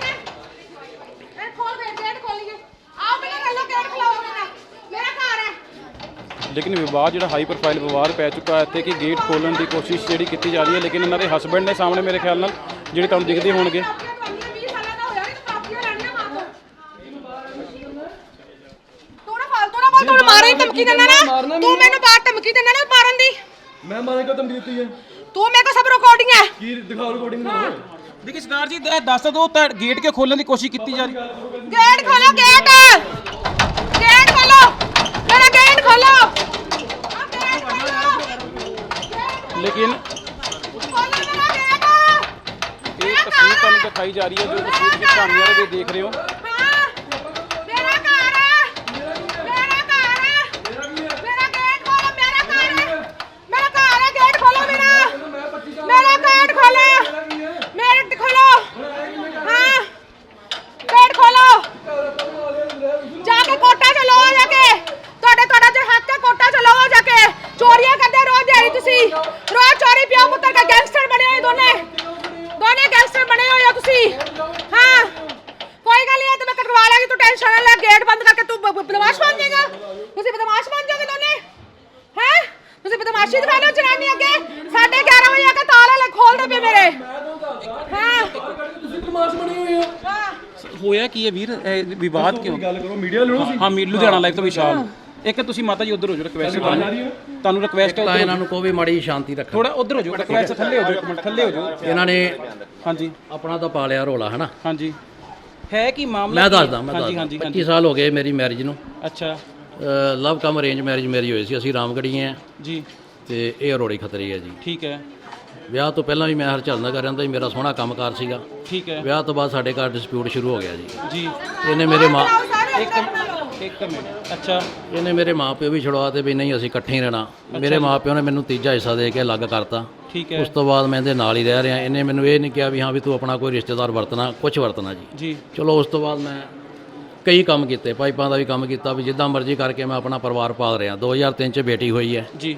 ਲੇਕਿਨ ਵਿਵਾਦ ਜਿਹੜਾ ਹਾਈ ਪ੍ਰੋਫਾਈਲ ਵਿਵਾਦ ਪੈ ਚੁੱਕਾ ਹੈ ਇੱਥੇ ਕਿ ਗੇਟ ਖੋਲਣ ਦੀ ਕੋਸ਼ਿਸ਼ ਜਿਹੜੀ ਕੀਤੀ ਜਾ ਰਹੀ ਹੈ ਲੇਕਿਨ ਇਹਨਾਂ ਦੇ ਹਸਬੰਡ ਨੇ ਸਾਹਮਣੇ ਮੇਰੇ ਖਿਆਲ ਨਾਲ ਜਿਹੜੇ ਤੁਹਾਨੂੰ ਦਿਖਦੇ ਹੋਣਗੇ। 20 ਸਾਲਾਂ ਦਾ ਹੋਇਆ ਨਹੀਂ ਕਾਪੀਆਂ ਲੈਣੀਆਂ ਮਾਂ ਤੋਂ ਦੀ ਧਮਕੀ ਦਿੰਦਾ ਨਾ। ਤੂੰ ਮੈਨੂੰ ਬਾਹਰ ਧਮਕੀ ਦਿੰਦਾ ਨਾ ਮਾਰਨ ਦੀ। ਮੈਂ ਮਾਰੇ ਕੋ ਧਮਕੀ ਦਿੱਤੀ ਹੈ? ਤੂੰ ਮੇਰੇ ਕੋਲ ਸਭ ਰਿਕਾਰਡਿੰਗ ਹੈ। ਕੀ ਦਿਖਾਓ ਰਿਕਾਰਡਿੰਗ ਨਾ ਦੇਖੀ ਸਰਦਾਰ ਜੀ ਦੱਸ ਦਿਓ ਤਾਂ ਗੇਟ ਕੇ ਖੋਲਣ ਦੀ ਕੋਸ਼ਿਸ਼ ਕੀਤੀ ਜਾ ਰਹੀ। ਗੇਟ ਖੋਲੋ ਗੇਟ ਗੇਟ ਖੋਲੋ। ਮੇਰਾ ਗੇਟ ਖੋਲੋ ਆਹ ਗੇਟ ਖੋਲੋ ਲੇਕਿਨ ਇਹ ਤਸਵੀਰ ਤੁਹਾਨੂੰ ਦਿਖਾਈ ਜਾ ਰਹੀ ਹੈ ਜੋ ਤਸਵੀਰ ਤੁਸੀਂ ਭਾਮੀਆਂ ਦੇ ਦੇਖ ਰਹੇ ਹੋ। ਟੈਨਸ਼ਨ ਨਾ ਲੈ ਗੇਟ ਬੰਦ ਕਰਕੇ ਤੂੰ ਬਦਮਾਸ਼ ਬਣ ਜਾਏਗਾ। ਤੁਸੀਂ ਬਦਮਾਸ਼ ਬਣ ਜਾਓਗੇ ਦੋਨੇ? ਹੈ? ਤੁਸੀਂ ਬਦਮਾਸ਼ੀ ਦਿਖਾ ਲਓ ਜਨਾਨੀ ਅੱਗੇ? 11:30 ਵਜੇ ਆ ਕੇ ਤਾਲਾ ਲੈ ਖੋਲਦੇ ਪਏ ਮੇਰੇ। ਹਾਂ? ਤੁਸੀਂ ਬਦਮਾਸ਼ ਬਣੇ ਹੋਏ ਹੋ। ਹੋਇਆ ਕੀ ਹੈ ਵੀਰ? ਇਹ ਵਿਵਾਦ ਕਿਉਂ? ਗੱਲ ਕਰੋ ਮੀਡੀਆ ਲੜੋ ਹਾਂ ਮੀ ਲੁਧਿਆਣਾ ਲਾਈਵ ਤੋਂ ਵਿਸ਼ਾਲ। ਇੱਕ ਤੁਸੀਂ ਮਾਤਾ ਜੀ ਉਧਰ ਹੋ ਜਾਓ ਰਿਕਵੈਸਟ ਤੁਹਾਨੂੰ ਰਿਕਵੈਸਟ ਹੈ ਇਹਨਾਂ ਨੂੰ ਕਹੋ ਮਾੜੀ ਸ਼ਾਂਤੀ ਰੱਖਣ। ਥੋੜਾ ਉਧਰ ਹੋ ਜਾਓ ਰਿਕਵੈਸਟ ਥੱਲੇ ਹੋ ਜਾਓ ਇੱਕ ਮਿੰਟ ਥੱਲੇ ਹੋ ਜਾਓ। ਇਹਨਾਂ ਨੇ ਹਾਂਜੀ। ਆਪਣਾ ਤਾਂ ਪਾ ਲਿਆ ਰੋਲਾ ਹਨਾ? ਹਾਂਜੀ। ਹੈ ਕੀ ਮਾਮਲਾ ਮੈਂ ਕੀ? ਦੱਸਦਾ ਮੈਂ ਹਾਂਜੀ ਦੱਸਦਾ। ਹਾਂਜੀ 25 ਹਾਂਜੀ ਸਾਲ ਹੋ ਗਏ ਮੇਰੀ ਮੈਰਿਜ ਨੂੰ। ਅੱਛਾ। ਲਵ ਕਮ ਅਰੇਂਜ ਮੈਰਿਜ ਮੇਰੀ ਹੋਈ ਸੀ ਅਸੀਂ ਰਾਮਗੜੀਏ ਆ। ਜੀ। ਤੇ ਇਹ ਅਰੋੜੀ ਖਤਰੀ ਹੈ ਜੀ। ਠੀਕ ਹੈ। ਵਿਆਹ ਤੋਂ ਪਹਿਲਾਂ ਵੀ ਮੈਂ ਹਰਚਲ ਨਗਰ ਰਹਿੰਦਾ ਸੀ ਮੇਰਾ ਸੋਹਣਾ ਕੰਮਕਾਰ ਸੀਗਾ। ਠੀਕ ਹੈ। ਵਿਆਹ ਤੋਂ ਬਾਅਦ ਸਾਡੇ ਘਰ ਡਿਸਪਿਊਟ ਸ਼ੁਰੂ ਹੋ ਗਿਆ ਜੀ। ਜੀ। ਇਹਨੇ ਮੇਰੇ ਮਾਂ ਇੱਕ ਇੱਕ ਮਿੰਟ। ਅੱਛਾ। ਇਹਨੇ ਮੇਰੇ ਮਾਪਿਓ ਵੀ ਛੁਡਵਾ ਤੇ ਵੀ ਨਹੀਂ ਅਸੀਂ ਇਕੱਠੇ ਹੀ ਰਹਿਣਾ। ਮੇਰੇ ਮਾਪਿਓ ਨੇ ਮੈਨੂੰ ਤੀਜਾ ਹਿੱਸਾ ਦੇ ਕੇ ਅਲੱਗ ਕਰਤਾ। ਠੀਕ ਹੈ। ਉਸ ਤੋਂ ਬਾਅਦ ਮੈਂ ਇਹਦੇ ਨਾਲ ਹੀ ਰਹਿ ਰਿਹਾ। ਇਹਨੇ ਮੈਨੂੰ ਇਹ ਨਹੀਂ ਕਿਹਾ ਵੀ ਹਾਂ ਵੀ ਤੂੰ ਆਪਣਾ ਕੋਈ ਰਿਸ਼ਤੇਦਾਰ ਵਰਤਣਾ ਕੁਝ ਵਰਤਣਾ ਜੀ। ਜੀ। ਚਲੋ ਉਸ ਤੋਂ ਬਾਅਦ ਮੈਂ ਕਈ ਕੰਮ ਕੀਤੇ। ਪਾਈਪਾਂ ਦਾ ਵੀ ਕੰਮ ਕੀਤਾ ਵੀ ਜਿੱਦਾਂ ਮਰਜ਼ੀ ਕਰਕੇ ਮੈਂ ਆਪਣਾ ਪਰਿਵਾਰ ਪਾਲ ਰਿਹਾ। 2003 ਚ ਬੇਟੀ ਹੋਈ ਹੈ। ਜੀ।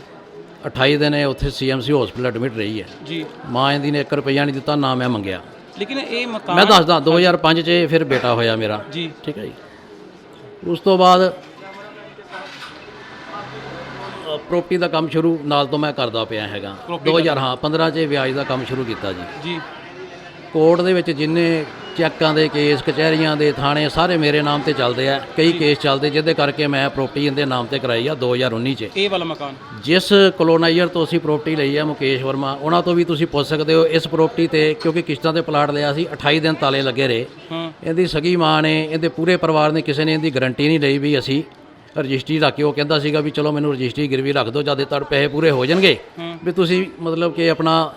28 ਦਿਨ ਇਹ ਉੱਥੇ ਸੀਐਮਸੀ ਹਸਪੀਟਲ ਐਡਮਿਟ ਰਹੀ ਹੈ। ਜੀ। ਮਾਂ ਇਹਦੀ ਨੇ 1 ਰੁਪਈਆ ਨਹੀਂ ਦਿੱਤਾ ਨਾ ਮੈਂ ਮੰਗਿਆ। ਲੇਕਿਨ ਇਹ ਮਕਾਨ ਮੈਂ ਦੱਸਦਾ 2005 ਚ ਫਿਰ ਬੇਟਾ ਹੋਇਆ ਮੇਰਾ। ਜੀ। ਠੀਕ ਹੈ ਜੀ। ਉਸ ਤੋਂ ਬਾਅਦ ਪ੍ਰੋਪਰਟੀ ਦਾ ਕੰਮ ਸ਼ੁਰੂ ਨਾਲ ਤੋਂ ਮੈਂ ਕਰਦਾ ਪਿਆ ਹੈਗਾ। 2000 ਹਾਂ 15 ਚ ਵਿਆਜ ਦਾ ਕੰਮ ਸ਼ੁਰੂ ਕੀਤਾ ਜੀ। ਜੀ। ਕੋਰਟ ਦੇ ਵਿੱਚ ਜਿੰਨੇ ਚੈੱਕਾਂ ਦੇ ਕੇਸ ਕਚਹਿਰੀਆਂ ਦੇ ਥਾਣੇ ਸਾਰੇ ਮੇਰੇ ਨਾਮ ਤੇ ਚੱਲਦੇ ਆ। ਕਈ ਕੇਸ ਚੱਲਦੇ ਜਿਹਦੇ ਕਰਕੇ ਮੈਂ ਪ੍ਰਾਪਰਟੀ ਇਹਦੇ ਨਾਮ ਤੇ ਕਰਾਈ ਆ 2019 ਚ। ਇਹ ਵਾਲਾ ਮਕਾਨ? ਜਿਸ ਕਲੋਨਾਈਜ਼ਰ ਤੋਂ ਅਸੀਂ ਪ੍ਰਾਪਰਟੀ ਲਈ ਹੈ ਮੁਕੇਸ਼ ਵਰਮਾ ਉਹਨਾਂ ਤੋਂ ਵੀ ਤੁਸੀਂ ਪੁੱਛ ਸਕਦੇ ਹੋ ਇਸ ਪ੍ਰਾਪਰਟੀ ਤੇ ਕਿਉਂਕਿ ਕਿਸ਼ਤਾਂ ਤੇ ਪਲਾਟ ਲਿਆ ਸੀ 28 ਦਿਨ ਤਾਲੇ ਲੱਗੇ ਰਹੇ। ਇਹਦੀ ਸਗੀ ਮਾਂ ਨੇ ਇਹਦੇ ਪੂਰੇ ਪਰਿਵਾਰ ਨੇ ਕਿਸੇ ਨੇ ਇਹਦੀ ਗਾਰੰਟੀ ਨਹੀਂ ਲਈ ਵੀ ਅਸੀਂ ਰਜਿਸਟਰੀ ਰੱਖ ਕੇ ਉਹ ਕਹਿੰਦਾ ਸੀਗਾ ਵੀ ਚਲੋ ਮੈਨੂੰ ਰਜਿਸਟਰੀ ਗਿਰਵੀ ਰੱਖ ਦਿਓ ਜਦ ਤੱਕ ਪੈਸੇ ਪੂਰੇ ਹੋ ਜਾਣਗੇ। ਵੀ ਤੁਸੀਂ ਮਤਲਬ ਕਿ ਆਪਣਾ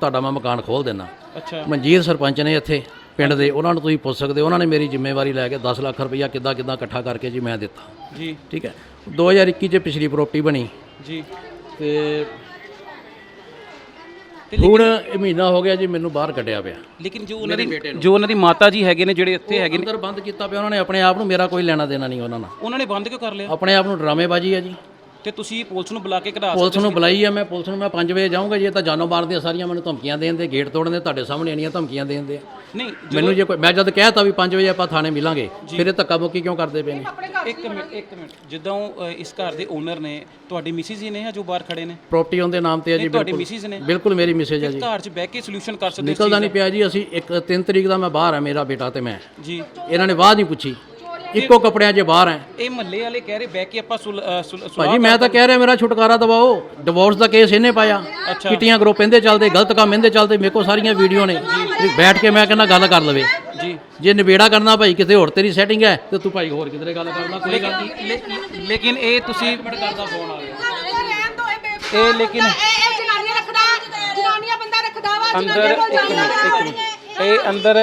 ਤੁਹਾਡਾ ਮੈਂ ਮਕਾਨ ਖੋਲ ਦੇਣਾ ਅੱਛਾ। ਮਨਜੀਤ ਸਰਪੰਚ ਨੇ ਇੱਥੇ ਪਿੰਡ ਦੇ ਉਹਨਾਂ ਨੂੰ ਤੁਸੀਂ ਪੁੱਛ ਸਕਦੇ ਹੋ ਉਹਨਾਂ ਨੇ ਮੇਰੀ ਜ਼ਿੰਮੇਵਾਰੀ ਲੈ ਕੇ 10 ਲੱਖ ਰੁਪਈਆ ਕਿੱਦਾਂ ਕਿੱਦਾਂ ਇਕੱਠਾ ਕਰਕੇ ਜੀ ਮੈਂ ਦਿੱਤਾ। ਜੀ। ਠੀਕ ਹੈ। 2021 ਚ ਪਿਛਲੀ ਪ੍ਰਾਪਰਟੀ ਬਣੀ। ਜੀ। ਤੇ ਹੁਣ ਇਹ ਮਹੀਨਾ ਹੋ ਗਿਆ ਜੀ ਮੈਨੂੰ ਬਾਹਰ ਕੱਢਿਆ ਪਿਆ। ਲੇਕਿਨ ਜੋ ਉਹਨਾਂ ਦੀ ਜੋ ਉਹਨਾਂ ਦੀ ਮਾਤਾ ਜੀ ਹੈਗੇ ਨੇ ਜਿਹੜੇ ਇੱਥੇ ਹੈਗੇ ਨੇ। ਅੰਦਰ ਬੰਦ ਕੀਤਾ ਪਿਆ ਉਹਨਾਂ ਨੇ ਆਪਣੇ ਆਪ ਨੂੰ ਮੇਰਾ ਕੋਈ ਲੈਣਾ ਦੇਣਾ ਨਹੀਂ ਉਹਨਾਂ ਨਾਲ। ਉਹਨਾਂ ਨੇ ਬੰਦ ਕਿਉਂ ਕਰ ਲਿਆ? ਆਪਣੇ ਆਪ ਨੂੰ ਡਰਾਮੇਬਾਜ਼ੀ ਹੈ ਜੀ। ਤੇ ਤੁਸੀਂ ਪੁਲਿਸ ਨੂੰ ਬੁਲਾ ਕੇ ਕਢਾ ਪੁਲਿਸ ਨੂੰ ਬੁਲਾਈ ਹੈ ਮੈਂ ਪੁਲਿਸ ਨੂੰ ਮੈਂ 5 ਵਜੇ ਜਾਊਂਗਾ ਜੇ ਤਾਂ ਜਾਨੋਂ ਮਾਰਦੀਆਂ ਸਾਰੀਆਂ ਮੈਨੂੰ ਧਮਕੀਆਂ ਦੇਣ ਦੇ ਗੇਟ ਤੋੜਨ ਦੇ ਤੁਹਾਡੇ ਸਾਹਮਣੇ ਆਣੀਆਂ ਧਮਕੀਆਂ ਦੇਣ ਦੇ। ਨਹੀਂ ਮੈਨੂੰ ਜੇ ਕੋਈ ਮੈਂ ਜਦ ਕਹਿਤਾ ਵੀ 5 ਵਜੇ ਆਪਾਂ ਥਾਣੇ ਮਿਲਾਂਗੇ ਫਿਰ ਇਹ ਧੱਕਾ ਮੁੱਕੀ ਕਿਉਂ ਕਰਦੇ ਪਏ ਨੇ? ਇੱਕ ਮਿੰਟ ਇੱਕ ਮਿੰਟ। ਜਦੋਂ ਇਸ ਘਰ ਦੇ ਓਨਰ ਨੇ ਤੁਹਾਡੀ ਮਿਸਿਸ ਜੀ ਨੇ ਜੋ ਬਾਹਰ ਖੜੇ ਨੇ? ਪ੍ਰਾਪਰਟੀ ਉਹਦੇ ਨਾਮ ਤੇ ਹੈ ਜੀ ਤੁਹਾਡੀ ਮਿਸਿਸ ਨੇ। ਬਿਲਕੁਲ ਮੇਰੀ ਮਿਸੇਜ ਹੈ ਜੀ। ਘਰ 'ਚ ਬਹਿ ਕੇ ਸੋਲੂਸ਼ਨ ਕਰ ਸਕਦੇ ਹੋ ਨਿਕਲਦਾ ਨਹੀਂ ਪਿਆ ਜੀ ਅਸੀਂ ਇੱਕ 3 ਤਰੀਕ ਦਾ ਮੈਂ ਬਾਹਰ ਆ ਮੇਰਾ ਬੇਟਾ ਤੇ ਮੈਂ। ਜੀ। ਇਹਨਾਂ ਨੇ ਬਾਅਦ ਨਹੀਂ ਪੁੱਛੀ। ਇੱਕੋ ਕੱਪੜਿਆਂ 'ਚ ਬਾਹਰ ਆ ਇਹ ਮਹੱਲੇ ਵਾਲੇ ਕਹਿ ਰਹੇ ਬਹਿ ਕੇ ਆਪਾਂ ਸੁਲ- ਅ, ਸੁਲ- ਸੁਲਾਹ ਭਾਜੀ ਮੈਂ ਤਾਂ ਕਹਿ ਰਿਹਾ ਮੇਰਾ ਛੁਟਕਾਰਾ ਦਵਾਓ। ਡਿਵੋਰਸ ਦਾ ਕੇਸ ਇਹਨੇ ਪਾਇਆ। ਕਿਟੀਆਂ ਗਰੁੱਪ ਇਹਦੇ ਚੱਲਦੇ ਗਲਤ ਕੰਮ ਇਹਦੇ ਚੱਲਦੇ ਮੇਰੇ ਕੋਲ ਸਾਰੀਆਂ ਵੀਡੀਓ ਨੇ। ਵੀ ਬੈਠ ਕੇ ਮੈਂ ਕਹਿੰਦਾ ਗੱਲ ਕਰ ਲਵੇ। ਜੀ। ਜੇ ਨਿਬੇੜਾ ਕਰਨਾ ਭਾਈ ਕਿਤੇ ਹੋਰ ਤੇਰੀ ਸੈਟਿੰਗ ਹੈ ਤੇ ਤੂੰ ਭਾਈ ਹੋਰ ਕਿਧਰੇ ਗੱਲ ਕਰਨਾ ਕੋਈ ਗੱਲ ਨਹੀਂ। ਲੇ- ਲੇਕਿਨ ਇਹ ਤੁਸੀਂ ਕਰਦਾ ਫੋਨ ਆ ਇਹ ਲੇਕਿਨ ਇਹ ਜਨਾਨੀਆਂ ਰੱਖਦਾ ਜਨਾਨੀਆਂ ਬੰਦਾ ਰੱਖਦਾ ਵਾ ਅੰਦਰ ਇੱਕ ਮਿੰਟ ਇੱਕ ਮਿੰਟ। ਇਹ ਅੰਦਰ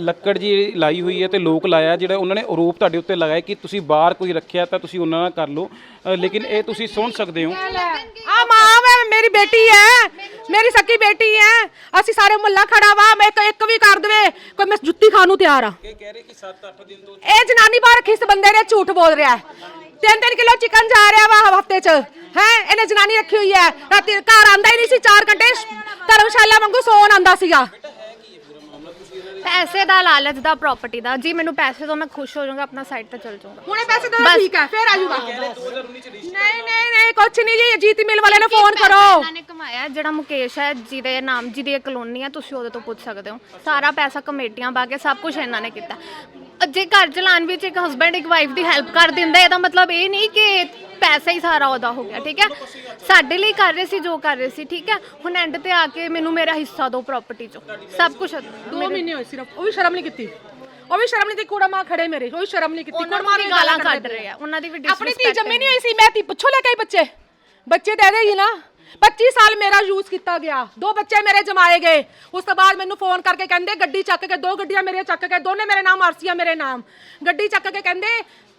ਲੱਕੜ ਜੀ ਲਾਈ ਹੋਈ ਹੈ ਤੇ ਲੋਕ ਲਾਇਆ ਜਿਹੜਾ ਉਹਨਾਂ ਨੇ ਆਰੋਪ ਤੁਹਾਡੇ ਉੱਤੇ ਲਗਾਇਆ ਕਿ ਤੁਸੀਂ ਬਾਹਰ ਕੋਈ ਰੱਖਿਆ ਤਾਂ ਤੁਸੀਂ ਉਹਨਾਂ ਨਾਲ ਕਰ ਲਓ। ਅ, ਲੇਕਿਨ ਇਹ ਤੁਸੀਂ ਸੁਣ ਸਕਦੇ ਹੋ। ਆ ਮਾਂ ਵੇ ਮੇਰੀ ਬੇਟੀ ਹੈ। ਮੇਰੀ ਸੱਕੀ ਬੇਟੀ ਹੈ। ਅਸੀਂ ਸਾਰੇ ਮੁੱਲਾ ਖੜਾ ਵਾ ਮੈਂ ਇੱਕ ਇੱਕ ਵੀ ਕਰ ਦਵੇ। ਕੋਈ ਮੈਂ ਜੁੱਤੀ ਖਾਣ ਨੂੰ ਤਿਆਰ ਆ। ਇਹ ਕਹਿ ਰਹੇ ਕਿ 7-8 ਦਿਨ ਤੋਂ ਇਹ ਜਨਾਨੀ ਬਾਹਰ ਕਿਸ ਬੰਦੇ ਨੇ ਝੂਠ ਬੋਲ ਰਿਹਾ ਹੈ। ਤਿੰਨ ਤਿੰਨ ਕਿਲੋ ਚਿਕਨ ਜਾ ਰਿਹਾ ਵਾ ਹਫ਼ਤੇ ਚ। ਹੈ ਇਹਨੇ ਜਨਾਨੀ ਰੱਖੀ ਹੋਈ ਹੈ। ਰਾਤੀ ਘਰ ਆਂਦਾ ਹੀ ਨਹੀਂ ਸੀ 4 ਘੰਟੇ ਧਰਮਸ਼ਾਲਾ ਵਾਂਗੂ ਸੌਣ ਆਂਦਾ ਸੀਗਾ। ਪੈਸੇ ਦਾ ਲਾਲਚ ਦਾ ਪ੍ਰਾਪਰਟੀ ਦਾ ਜੀ ਮੈਨੂੰ ਪੈਸੇ ਤੋਂ ਮੈਂ ਖੁਸ਼ ਹੋ ਜਾਊਂਗਾ ਆਪਣਾ ਸਾਈਡ ਤੇ ਚਲ ਜਾਊਂਗਾ। ਹੁਣੇ ਪੈਸੇ ਦੇ ਠੀਕ ਹੈ ਫੇਰ ਆ ਜਾਊਗਾ। ਨਹੀਂ ਨਹੀਂ ਨਹੀਂ ਕੁਛ ਨਹੀਂ ਜੀ ਜੀਤੀ ਮਿਲ ਵਾਲੇ ਨੂੰ ਫੋਨ ਕਰੋ। ਇਹਨਾਂ ਨੇ ਕਮਾਇਆ? ਜਿਹੜਾ ਮੁਕੇਸ਼ ਹੈ ਜਿਹਦੇ ਨਾਮ ਜਿਹਦੀ ਇਹ ਕਲੋਨੀ ਹੈ ਤੁਸੀਂ ਉਹਦੇ ਤੋਂ ਪੁੱਛ ਸਕਦੇ ਹੋ। ਸਾਰਾ ਪੈਸਾ ਕਮੇਟੀਆਂ ਪਾ ਕੇ ਸਭ ਕੁਝ ਇਹਨਾਂ ਨੇ ਕੀਤਾ। ਜੇ ਘਰ ਚਲਾਉਣ ਵਿੱਚ ਇੱਕ ਹਸਬੰਡ ਇੱਕ ਵਾਈਫ ਦੀ ਹੈਲਪ ਕਰ ਦਿੰਦਾ ਇਹਦਾ ਮਤਲਬ ਇਹ ਨਹੀਂ ਕਿ ਪੈਸਾ ਹੀ ਸਾਰਾ ਉਹਦਾ ਹੋ ਗਿਆ ਠੀਕ ਹੈ? ਸਾਡੇ ਲਈ ਕਰ ਰਹੇ ਸੀ ਜੋ ਕਰ ਰਹੇ ਸੀ ਠੀਕ ਹੈ? ਹੁਣ ਐਂਡ ਤੇ ਆ ਕੇ ਮੈਨੂੰ ਮੇਰਾ ਹਿੱਸਾ ਦਿਓ ਪ੍ਰਾਪਰਟੀ ਚੋਂ। ਸਭ ਕੁਝ 2 ਮਹੀਨੇ ਹੋਏ ਸਿਰਫ ਉਹ ਵੀ ਸ਼ਰਮ ਨਹੀਂ ਕੀਤੀ। ਉਹ ਵੀ ਸ਼ਰਮ ਨਹੀਂ ਕੀਤੀ ਕੁੜਾ ਮਾਂ ਖੜੇ ਮੇਰੇ ਉਹ ਵੀ ਸ਼ਰਮ ਨਹੀਂ ਕੀਤੀ ਕੁੜਾ ਮਾਂ ਦੀ ਗਾਲਾਂ ਕੱਢ ਰਹੇ ਆ ਉਹਨਾਂ ਦੀ ਵੀ ਆਪਣੀ ਧੀ ਜੰਮੀ ਨਹੀਂ ਹੋਈ ਸੀ ਮੈਂ ਤੀ ਪੁੱਛੋ ਲੈ ਕੇ ਆਈ ਬੱਚੇ। ਬੱਚੇ ਦੇ ਦੇ ਹੀ ਨਾ। 25 ਸਾਲ ਮੇਰਾ ਯੂਜ਼ ਕੀਤਾ ਗਿਆ ਦੋ ਬੱਚੇ ਮੇਰੇ ਜਮਾਏ ਗਏ ਉਸ ਤੋਂ ਬਾਅਦ ਮੈਨੂੰ ਫੋਨ ਕਰਕੇ ਕਹਿੰਦੇ ਗੱਡੀ ਚੱਕ ਕੇ ਦੋ ਗੱਡੀਆਂ ਮੇਰੇ ਚੱਕ ਕੇ ਦੋਨੇ ਮੇਰੇ ਨਾਮ ਆਰਸੀਆ ਮੇਰੇ ਨਾਮ ਗੱਡੀ ਚੱਕ ਕੇ ਕਹਿੰਦੇ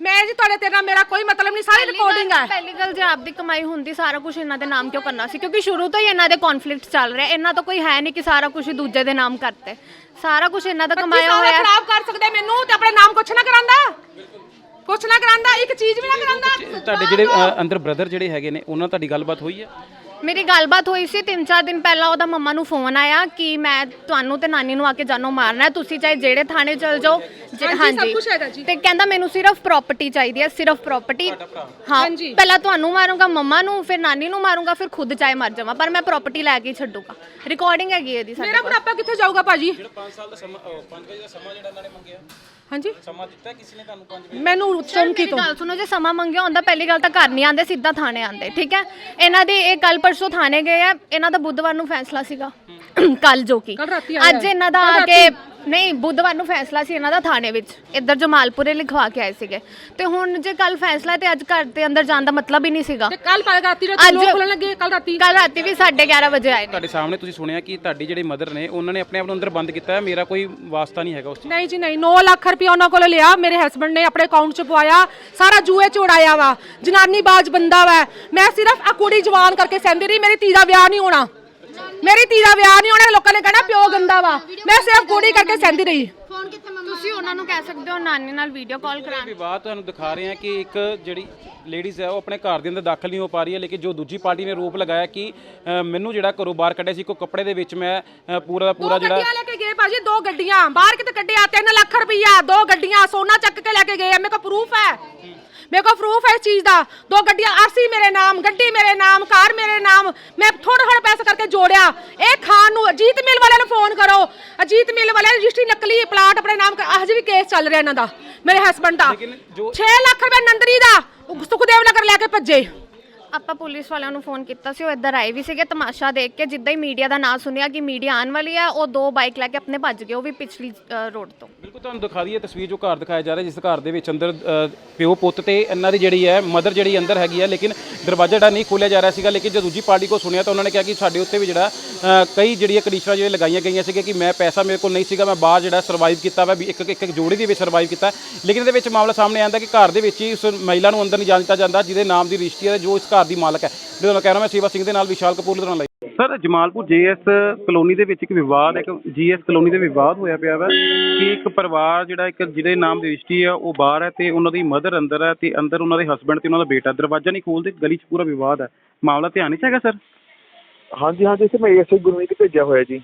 ਮੈਂ ਜੀ ਤੁਹਾਡੇ ਤੇਰੇ ਮੇਰਾ ਕੋਈ ਮਤਲਬ ਨਹੀਂ ਸਾਰੀ ਰਿਕਾਰਡਿੰਗ ਹੈ ਪਹਿਲੀ ਗੱਲ ਜੇ ਆਪਦੀ ਕਮਾਈ ਹੁੰਦੀ ਸਾਰਾ ਕੁਝ ਇਹਨਾਂ ਦੇ ਨਾਮ ਕਿਉਂ ਕਰਨਾ ਸੀ ਕਿਉਂਕਿ ਸ਼ੁਰੂ ਤੋਂ ਹੀ ਇਹਨਾਂ ਦੇ ਕਨਫਲਿਕਟ ਚੱਲ ਰਿਹਾ ਇਹਨਾਂ ਤੋਂ ਕੋਈ ਹੈ ਨਹੀਂ ਕਿ ਸਾਰਾ ਕੁਝ ਦੂਜੇ ਦੇ ਨਾਮ ਕਰਤੇ ਸਾਰਾ ਕੁਝ ਇਹਨਾਂ ਦਾ ਕਮਾਇਆ ਹੋਇਆ ਖਰਾਬ ਕਰ ਸਕਦੇ ਮੈਨੂੰ ਤੇ ਆਪਣੇ ਨਾਮ ਕੁਛ ਨਾ ਕਰਾਂਦਾ ਕੁਛ ਨਾ ਕਰਾਂਦਾ ਇੱਕ ਚੀਜ਼ ਵੀ ਨਾ ਕਰਾਂਦਾ ਤੁਹਾਡੇ ਜਿਹੜੇ ਅ, ਅੰਦਰ ਬ੍ਰਦਰ ਜਿਹੜੇ ਹੈਗੇ ਨੇ ਉਹਨਾਂ ਨਾਲ ਤੁਹਾਡੀ ਗੱਲਬਾਤ ਹੋਈ ਹੈ ਮੇਰੀ ਗੱਲਬਾਤ ਹੋਈ ਸੀ 3-4 ਦਿਨ ਪਹਿਲਾਂ ਉਹਦਾ ਮੰਮਾ ਨੂੰ ਫੋਨ ਆਇਆ ਕਿ ਮੈਂ ਤੁਹਾਨੂੰ ਤੇ ਨਾਨੀ ਨੂੰ ਆ ਕੇ ਜਾਨੋਂ ਮਾਰਨਾ ਹੈ ਤੁਸੀਂ ਚਾਹੇ ਜਿਹੜੇ ਥਾਣੇ ਚਲ ਜਾਓ ਜੇ- ਹਾਂਜੀ, ਸਭ ਕੁਛ ਹੈਗਾ ਜੀ। ਤੇ ਕਹਿੰਦਾ ਮੈਨੂੰ ਸਿਰਫ ਪ੍ਰਾਪਰਟੀ ਚਾਹੀਦੀ ਹੈ ਸਿਰਫ ਪ੍ਰਾਪਰਟੀ ਹਾਂ ਹਾਂਜੀ। ਪਹਿਲਾਂ ਤੁਹਾਨੂੰ ਮਾਰੂੰਗਾ ਮੰਮਾ ਨੂੰ ਫਿਰ ਨਾਨੀ ਨੂੰ ਮਾਰੂੰਗਾ ਫਿਰ ਖੁਦ ਚਾਹੇ ਮਰ ਜਾਵਾਂ ਪਰ ਮੈਂ ਪ੍ਰਾਪਰਟੀ ਲੈ ਕੇ ਹੀ ਛੱਡੂਗਾ। ਰਿਕਾਰਡਿੰਗ ਹੈਗੀ ਇਹਦੀ ਸਾਡੇ ਮੇਰਾ ਕੋਲ। ਬੁਢਾਪਾ ਕਿੱਥੇ ਜਾਊਗਾ ਭਾਜੀ? 5 ਸਾਲ ਦਾ ਸਮਾਂ 5 ਵਜੇ ਦਾ ਸਮਾਂ ਜਿਹੜਾ ਇਹਨਾਂ ਨੇ ਮੰਗਿਆ। ਹਾਂਜੀ। ਸਮਾਂ ਦਿੱਤਾ ਕਿਸੇ ਨੇ ਤੁਹਾਨੂੰ 5 ਵਜੇ ਮੈਨੂੰ ਚੌਂਕੀ ਤੋਂ। ਗੱਲ ਸੁਣੋ ਜੇ ਸਮਾਂ ਮੰਗਿਆ ਹੁੰਦਾ ਪਹਿਲੀ ਗੱਲ ਤਾਂ ਘਰ ਨਹੀਂ ਆਂਦੇ ਸਿੱਧਾ ਥਾਣੇ ਆਂਦੇ ਠੀਕ ਹੈ? ਇਹਨਾਂ ਦੇ ਇਹ ਕੱਲ ਪਰਸੋਂ ਥਾਣੇ ਗਏ ਆ ਇਹਨਾਂ ਦਾ ਬੁੱਧਵਾਰ ਨੂੰ ਫੈਸਲਾ ਸੀਗਾ ਕੱਲ ਜੋ ਕੀ। ਕੱਲ੍ਹ ਰਾਤੀ ਆਇਆ ਅੱਜ ਇਹਨਾਂ ਦਾ ਕੱਲ੍ਹ ਆ ਕੇ ਨਹੀਂ ਬੁੱਧਵਾਰ ਨੂੰ ਫੈਸਲਾ ਸੀ ਇਹਨਾਂ ਦਾ ਥਾਣੇ ਵਿੱਚ। ਇੱਧਰ ਜਮਾਲਪੁਰੇ ਲਿਖਵਾ ਕੇ ਆਏ ਸੀਗੇ। ਤੇ ਹੁਣ ਜੇ ਕੱਲ ਫੈਸਲਾ ਤੇ ਅੱਜ ਘਰ ਦੇ ਅੰਦਰ ਜਾਣ ਦਾ ਮਤਲਬ ਹੀ ਨਹੀਂ ਸੀਗਾ। ਤੇ ਕੱਲ ਪਾ ਰਾਤੀ ਰਾਤੀ ਅੱਜ- ਲੋਕ ਖੋਲਣ ਲੱਗੇ ਕੱਲ ਰਾਤੀ? ਕੱਲ ਰਾਤੀ ਵੀ 11:30 ਵਜੇ ਆਏ ਨੇ। ਤੁਹਾਡੇ ਸਾਹਮਣੇ ਤੁਸੀਂ ਸੁਣਿਆ ਕਿ ਤੁਹਾਡੀ ਜਿਹੜੇ ਮਦਰ ਨੇ ਉਹਨਾਂ ਨੇ ਆਪਣੇ ਆਪ ਨੂੰ ਅੰਦਰ ਬੰਦ ਕੀਤਾ ਹੈ? ਮੇਰਾ ਕੋਈ ਵਾਸਤਾ ਨਹੀਂ ਹੈਗਾ ਉਸ 'ਚ ਨਹੀਂ ਜੀ ਨਹੀਂ। 9 ਲੱਖ ਰੁਪਇਆ ਉਹਨਾਂ ਕੋਲ ਲਿਆ। ਮੇਰੇ ਹਸਬੰਡ ਨੇ ਆਪਣੇ ਅਕਾਊਂਟ 'ਚ ਪਵਾਇਆ। ਸਾਰਾ ਜੂਏ 'ਚ ਉਡਾਇਆ ਵਾ। ਜਨਾਨੀ ਬਾਜ ਬੰਦਾ ਵਾ। ਮੈਂ ਸਿਰਫ ਆ ਕੁੜੀ ਜਵਾਨ ਕਰਕੇ ਸਹਿੰਦੀ ਰਹੀ। ਮੇਰੀ ਧੀ ਦਾ ਵਿਆਹ ਨਹੀਂ ਹੋਣਾ। ਮੇਰੀ ਧੀ ਦਾ ਵਿਆਹ ਨਹੀਂ ਹੋਣਾ ਲੋਕਾਂ ਨੇ ਕਹਿਣਾ ਪਿਓ ਗੰਦਾ ਵਾ। ਮੈਂ ਸਿਰਫ ਕੁੜੀ ਕਰਕੇ ਸਹਿੰਦੀ ਰਹੀ। ਤੁਸੀਂ ਉਹਨਾਂ ਨੂੰ ਕਹਿ ਸਕਦੇ ਹੋ ਨਾਨੀ ਨਾਲ ਵੀਡੀਓ ਕਾਲ ਕਰਾਉਣ। ਵਿਵਾਦ ਤੁਹਾਨੂੰ ਦਿਖਾ ਰਹੇ ਹਾਂ ਕਿ ਇੱਕ ਜਿਹੜੀ ਲੇਡੀਜ਼ ਹੈ ਉਹ ਆਪਣੇ ਘਰ ਦੇ ਅੰਦਰ ਦਾਖਲ ਨਹੀਂ ਹੋ ਪਾ ਰਹੀ ਹੈ ਲੇਕਿਨ ਜੋ ਦੂਜੀ ਪਾਰਟੀ ਨੇ ਰੋਪ ਲਗਾਇਆ ਕਿ ਅ, ਮੈਨੂੰ ਜਿਹੜਾ ਘਰੋਂ ਬਾਹਰ ਕੱਢਿਆ ਸੀ ਕੋ ਕੱਪੜੇ ਦੇ ਵਿੱਚ ਮੈਂ ਅ, ਪੂਰਾ ਦਾ ਪੂਰਾ ਦੋ ਜਿਹੜਾ ਗੱਡੀਆਂ ਲੈ ਕੇ ਗਏ ਭਾਜੀ ਦੋ ਗੱਡੀਆਂ। ਬਾਹਰ ਕਿਤੇ ਕੱਢਿਆ 3 ਲੱਖ ਰੁਪਈਆ ਦੋ ਗੱਡੀਆਂ ਸੋਨਾ ਚੱਕ ਕੇ ਲੈ ਕੇ ਗਏ। ਆ ਮੇਰੇ ਕੋਲ ਪ੍ਰੂਫ ਹੈ। ਮੇਰੇ ਕੋਲ ਪ੍ਰੂਫ ਹੈ ਇਸ ਚੀਜ਼ ਦਾ। ਦੋ ਗੱਡੀਆਂ ਆਰਸੀ ਮੇਰੇ ਨਾਮ ਗੱਡੀ ਮੇਰੇ ਨਾਮ ਕਾਰ ਮੇਰੇ ਨਾਮ ਮੈਂ ਥੋੜਾ ਥੋੜਾ ਪੈਸਾ ਕਰਕੇ ਜੋੜਿਆ। ਇਹ ਖਾਨ ਨੂੰ ਅਜੀਤ ਮਿਲ ਵਾਲਿਆਂ ਨੂੰ ਫੋਨ ਕਰੋ। ਅਜੀਤ ਮਿਲ ਵਾਲਿਆਂ ਦੀ ਰਜਿਸਟਰੀ ਨਕਲੀ ਪਲਾਟ ਆਪਣੇ ਨਾਮ ਕਰ ਅੱਜ ਵੀ ਕੇਸ ਚੱਲ ਰਿਹਾ ਇਹਨਾਂ ਦਾ ਮੇਰੇ ਹਸਬੰਡ ਦਾ। 6 ਲੱਖ ਰੁਪਏ ਨੰਦਰੀ ਦਾ। ਉਹ ਸੁਖਦੇਵ ਨਗਰ ਲੈ ਕੇ ਭੱਜੇ। ਆਪਾਂ ਪੁਲਿਸ ਵਾਲਿਆਂ ਨੂੰ ਫੋਨ ਕੀਤਾ ਸੀ, ਉਹ ਇੱਧਰ ਆਏ ਵੀ ਸੀਗੇ ਤਮਾਸ਼ਾ ਦੇਖ ਕੇ, ਜਿੱਦਾਂ ਹੀ ਮੀਡੀਆ ਦਾ ਨਾਂ ਸੁਣਿਆ ਕਿ ਮੀਡੀਆ ਆਉਣ ਵਾਲੀ ਹੈ ਉਹ ਦੋ ਬਾਈਕ ਲੈ ਕੇ ਆਪਣੇ ਭੱਜ ਗਏ, ਉਹ ਵੀ ਪਿਛਲੀ ਰੋਡ ਤੋਂ। ਬਿਲਕੁਲ ਤੁਹਾਨੂੰ ਦਿਖਾ ਦਈਏ, ਤਸਵੀਰ ਜੋ ਘਰ ਦਿਖਾਇਆ ਜਾ ਰਿਹਾ, ਜਿਸ ਘਰ ਦੇ ਵਿੱਚ ਅੰਦਰ ਪਿਓ ਪੁੱਤ ਤੇ ਇਹਨਾਂ ਦੀ ਜਿਹੜੀ ਹੈ ਮਦਰ ਜਿਹੜੀ ਅੰਦਰ ਹੈਗੀ ਹੈ ਲੇਕਿਨ ਦਰਵਾਜ਼ਾ ਜਿਹੜਾ ਨਹੀਂ ਖੋਲ੍ਹਿਆ ਜਾ ਰਿਹਾ ਸੀਗਾ, ਲੇਕਿਨ ਜਦੋਂ ਦੂਜੀ ਪਾਰਟੀ ਕੋ ਸੁਣਿਆ ਤਾਂ ਉਹਨਾਂ ਨੇ ਕਿਹਾ ਕਿ ਸਾਡੇ ਉੱਤੇ ਵੀ ਜਿਹੜਾ ਕਈ ਜਿਹੜੀਆਂ ਕੰਡੀਸ਼ਨਾਂ ਜਿਹੜੇ ਲਗਾਈਆਂ ਗਈਆਂ ਸੀਗੀਆਂ ਕਿ ਮੈਂ ਪੈਸਾ ਮੇਰੇ ਕੋਲ ਨਹੀਂ ਸੀਗਾ, ਮੈਂ ਬਾਹਰ ਜਿਹੜਾ ਸਰਵਾਈਵ ਕੀਤਾ ਵਾ ਇੱਕ ਇੱਕ ਇੱਕ ਜੋੜੀ ਦੇ ਵਿੱਚ ਸਰਵਾਈਵ ਕੀਤਾ। ਲੇਕਿਨ ਇਹਦੇ ਵਿੱਚ ਮਾਮਲਾ ਸਾਹਮਣੇ ਆਉਂਦਾ ਕਿ ਘਰ ਦੇ ਵਿੱਚ ਹੀ ਉਸ ਮਹਿਲਾ ਨੂੰ ਅੰਦਰ ਨਹੀਂ ਜਾਣ ਦਿੱਤਾ ਜਾਂਦਾ, ਜਿਹਦੇ ਨਾਮ ਦੀ ਰਜਿਸਟਰੀ ਹੈ ਜੋ ਇਸ ਘਰ ਦੀ ਮਾਲਕ ਹੈ। ਜਿਹਦਾ ਮੈਂ ਕਹਿ ਰਿਹਾ ਮੈਂ ਸੇਵਾ ਸਿੰਘ ਦੇ ਨਾਲ ਵਿਸ਼ਾਲ ਕਪੂਰ ਲੁਧਿਆਣਾ ਲਈ। ਸਰ ਜਮਾਲਪੁਰ ਜੀਐਸ ਕਲੋਨੀ ਦੇ ਵਿੱਚ ਇੱਕ ਵਿਵਾਦ ਇੱਕ ਜੀਐਸ ਕਲੋਨੀ ਦੇ ਵਿਵਾਦ ਹੋਇਆ ਪਿਆ ਵਾ ਕਿ ਇੱਕ ਪਰਿਵਾਰ ਜਿਹੜਾ ਇੱਕ ਜਿਹਦੇ ਨਾਮ ਦੀ ਰਜਿਸਟਰੀ ਆ ਉਹ ਬਾਹਰ ਹੈ ਤੇ ਉਹਨਾਂ ਦੀ ਮਦਰ ਅੰਦਰ ਹੈ ਤੇ ਅੰਦਰ ਉਹਨਾਂ ਦੇ ਹਸਬੰਡ ਤੇ ਉਹਨਾਂ ਦਾ ਬੇਟਾ ਦਰਵਾਜ਼ਾ ਨਹੀਂ ਖੋਲਦੇ ਗਲੀ 'ਚ ਪੂਰਾ ਵਿਵਾਦ ਹੈ। ਮਾਮਲਾ ਧਿਆਨ 'ਚ ਹੈਗਾ ਸਰ? ਹਾਂਜੀ ਹਾਂਜੀ ਇਸੇ ਮੈਂ ਐਸਏ ਗੁਰਮੀਤ ਭੇਜਿਆ ਹੋਇਆ ਜੀ।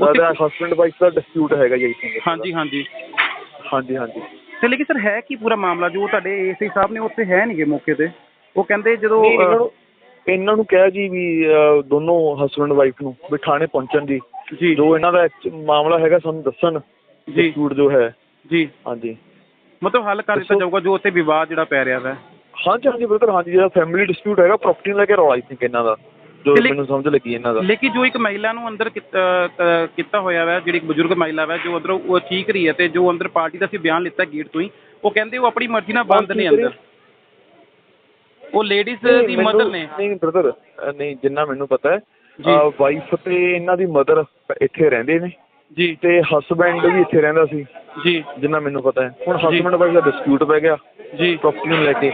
ਉਹਦਾ ਹਸਬੰਡ ਵਾਈਫ ਦਾ ਡਿਸਪਿਊਟ ਹੈਗਾ ਜੀ ਇੱਥੇ। ਹਾਂਜੀ ਹਾਂਜੀ। ਹਾਂਜੀ ਹਾਂਜੀ। ਤੇ ਲੇਕਿਨ ਸਰ ਹੈ ਕੀ ਪੂਰਾ ਮਾਮਲਾ? ਜੋ ਤੁਹਾਡੇ ਏਸੀ ਸਾਹਿਬ ਨੇ ਉੱਥੇ ਹੈ ਨਹੀਂਗੇ ਮੌਕੇ ਤੇ। ਉਹ ਕਹਿੰਦੇ ਜਦੋਂ ਨਹੀਂ, ਇਹਨਾਂ ਨੂੰ ਇਹਨਾਂ ਨੂੰ ਕਿਹਾ ਜੀ ਵੀ ਅਹ, ਦੋਨੋਂ ਹਸਬੰਡ ਵਾਈਫ ਨੂੰ ਵੀ ਥਾਣੇ ਪਹੁੰਚਣ ਜੀ ਜੀ। ਜੋ ਇਹਨਾਂ ਦਾ ਐਕਚ- ਮਾਮਲਾ ਹੈਗਾ ਸਾਨੂੰ ਦੱਸਣ ਜੀ। ਡਿਸਪਿਊਟ ਜੋ ਹੈ। ਜੀ। ਹਾਂਜੀ। ਮਤਲਬ ਹੱਲ ਕਰ ਦਿੱਤਾ ਦੱਸੋ। ਜਾਊਗਾ ਜੋ ਉੱਥੇ ਵਿਵਾਦ ਜਿਹੜਾ ਪੈ ਰਿਹਾ ਵਾ। ਹਾਂਜੀ ਹਾਂਜੀ ਬਿਲਕੁਲ ਹਾਂਜੀ ਜਿਹੜਾ ਫੈਮਿਲੀ ਡਿਸਪਿਊਟ ਹੈਗਾ ਪ੍ਰਾਪਰਟੀ ਨੂੰ ਲੈ ਕੇ ਰੌਲਾ ਆਈ ਥਿੰਕ ਇਹਨਾਂ ਦਾ ਜੋ ਮੈਨੂੰ ਸਮਝ ਲੱਗੀ ਇਹਨਾਂ ਦਾ। ਲੇਕਿਨ ਜੋ ਇੱਕ ਮਹਿਲਾ ਨੂੰ ਅੰਦਰ ਕੀਤਾ ਹੋਇਆ ਵਾ ਜਿਹੜੀ ਇੱਕ ਬਜ਼ੁਰਗ ਮਹਿਲਾ ਵਾ ਜੋ ਅੰਦਰੋਂ ਉਹ ਚੀਕ ਰਹੀ ਹੈ ਤੇ ਜੋ ਅੰਦਰ ਪਾਰਟੀ ਦਾ ਸੀ ਬਿਆਨ ਲਿੱਤਾ ਗੇਟ ਤੋਂ ਹੀ ਉਹ ਕਹਿੰਦੇ ਉਹ ਆਪਣੀ ਮਰਜ਼ੀ ਨਾਲ ਬੰਦ ਨੇ ਅੰਦਰ। ਉਹ ਲੇਡੀਜ਼ ਦੀ ਮਦਰ ਨੇ। ਨਹੀਂ ਬ੍ਰਦਰ ਨਹੀਂ ਜਿੰਨਾ ਮੈਨੂੰ ਪਤਾ ਹੈ। ਵਾਈਫ ਤੇ ਇਹਨਾਂ ਦੀ ਮਦਰ ਇੱਥੇ ਰਹਿੰਦੇ ਨੇ ਜੀ। ਤੇ ਹਸਬੈਂਡ ਵੀ ਇੱਥੇ ਰਹਿੰਦਾ ਸੀ ਜੀ। ਜਿੰਨਾ ਮੈਨੂੰ ਪਤਾ ਹੈ। ਹੁਣ। ਹਸਬੈਂਡ ਵਾਈਫ ਦਾ ਡਿਸਪਿਊਟ ਪੈ ਗਿਆ ਜੀ। ਪ੍ਰਾਪਰਟੀ ਨੂੰ ਲੈ ਕੇ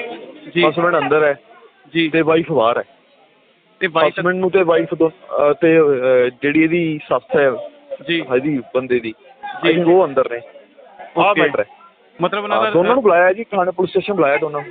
ਜੀ। ਹਸਬੈਂਡ ਅੰਦਰ ਹੈ ਜੀ। ਤੇ ਵਾਈਫ ਬਾਹਰ ਹੈ। ਤੇ ਵਾਈਫ ਹਸਬੈਂਡ ਨੂੰ ਤੇ ਵਾਈਫ ਤੇ ਅਹ, ਜਿਹੜੀ ਇਹਦੀ ਸੱਸ ਹੈ ਜੀ। ਇਹਦੀ ਬੰਦੇ ਦੀ ਜੀ। ਉਹ ਅੰਦਰ ਨੇ। Okay. ਮੈਟਰ ਹੈ। ਮਤਲਬ ਉਹਨਾਂ ਦਾ ਦੋਨਾਂ ਨੂੰ ਬੁਲਾਇਆ ਜੀ ਥਾਣੇ ਪੁਲਿਸ ਸਟੇਸ਼ਨ ਬੁਲਾਇਆ ਦੋਨਾਂ ਨੂੰ।